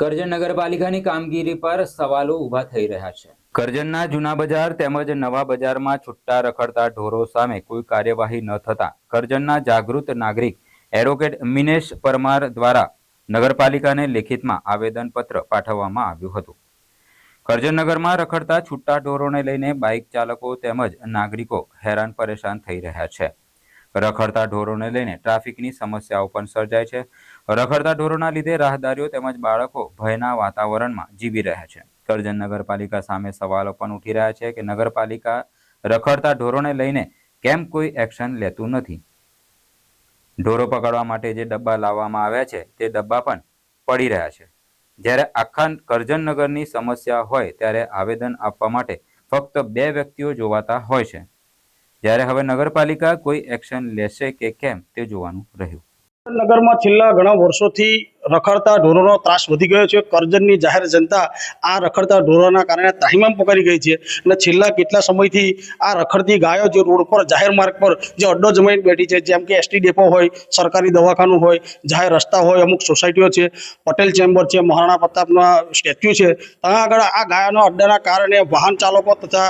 કરજણ નગરપાલિકાની કામગીરી પર સવાલો ઊભા થઈ રહ્યા છે. કરજણના જૂના બજાર તેમજ નવા બજારમાં છૂટા રખડતા ઢોરો સામે કોઈ કાર્યવાહી ન થતા કરજણના જાગૃત નાગરિક એડવોકેટ મિનેશ પરમાર દ્વારા નગરપાલિકાને લેખિતમાં આવેદનપત્ર પાઠવવામાં આવ્યું હતું. કરજણ નગરમાં રખડતા છૂટા ઢોરોને લઈને બાઇક ચાલકો તેમજ નાગરિકો હેરાન પરેશાન થઈ રહ્યા છે. રખડતા ઢોરોને લઈને ટ્રાફિકની સમસ્યાઓ પણ સર્જાય છે. રખડતા ઢોરોના લીધે રાહદારીઓ તેમજ બાળકો ભયના વાતાવરણમાં જીવી રહ્યા છે. કરજણ નગરપાલિકા સામે સવાલો પણ ઉઠી રહ્યા છે કે નગરપાલિકા રખડતા ઢોરોને લઈને કેમ કોઈ એક્શન લેતું નથી? ઢોરો પકડવા માટે જે ડબ્બા લાવવામાં આવ્યા છે તે ડબ્બા પણ પડી રહ્યા છે. જ્યારે આખા કરજણ નગરની સમસ્યા હોય ત્યારે આવેદન આપવા માટે ફક્ત બે વ્યક્તિઓ જોવાતા હોય છે. જ્યારે હવે નગરપાલિકા કોઈ એક્શન લેશે કે કેમ તે જોવાનું રહ્યું. નગરમાં છેલ્લા ઘણા વર્ષોથી રખડતા ઢોરોનો ત્રાસ વધી ગયો છે. કરજણની જાહેર જનતા આ રખડતા ઢોરોના કારણે ત્રાહિમામ પકડી ગઈ છે અને છેલ્લા કેટલા સમયથી આ રખડતી ગાયો જે રોડ પર જાહેર માર્ગ પર જે અડ્ડો જમાઈને બેઠી છે, જેમ કે એસટી ડેપો હોય, સરકારી દવાખાનું હોય, જાહેર રસ્તા હોય, અમુક સોસાયટીઓ છે, પટેલ ચેમ્બર છે, મહારાણા પ્રતાપના સ્ટેચ્યુ છે, ત્યાં આગળ આ ગાયોના અડ્ડાના કારણે વાહન ચાલકો તથા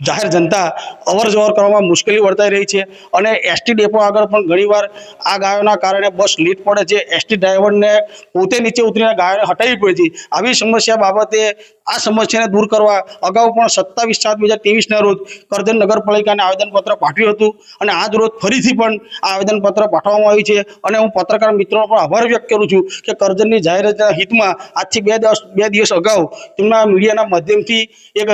જાહેર જનતા અવર જવર કરવામાં મુશ્કેલી વર્તાઈ રહી છે અને એસટી ડેપો આગળ પણ ઘણીવાર આ ગાયોના કારણે બસ લીટ પડે છે. એસટી ડ્રાઈવરને પોતે નીચે ઉતરીને ગાયોને હટાવી પડે છે. આવી સમસ્યા બાબતે આ સમસ્યાને દૂર કરવા અગાઉ પણ સત્તાવીસ સાત બે હજાર ત્રેવીસના રોજ કરજણ નગરપાલિકાને આવેદનપત્ર પાઠવ્યું હતું અને આજ રોજ ફરીથી પણ આ આવેદનપત્ર પાઠવવામાં આવ્યું છે. અને હું પત્રકાર મિત્રોનો પણ આભાર વ્યક્ત કરું છું કે કરજણની જાહેરાતના હિતમાં આજથી બે દિવસ બે દિવસ અગાઉ તેમના મીડિયાના માધ્યમથી એક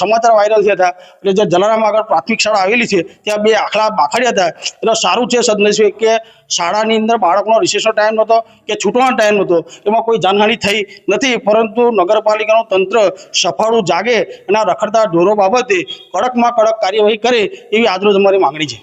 સમાચાર વાયરલ થયા હતા. એટલે જે જલારામ આગળ પ્રાથમિક શાળા આવેલી છે, ત્યાં બે આખલા બાખડ્યા હતા. એટલે સારું છે સદનસીબે કે શાળાની અંદર બાળકનો રિસેસનો ટાઈમ નહોતો કે છૂટવાનો ટાઈમ નહોતો. એમાં કોઈ જાનહાનિ થઈ નથી, પરંતુ નગરપાલિકાનું તંત્ર સફાળું જાગે અને આ રખડતા ઢોરો બાબતે કડકમાં કડક કાર્યવાહી કરે એવી આજરોજ અમારી માંગણી છે.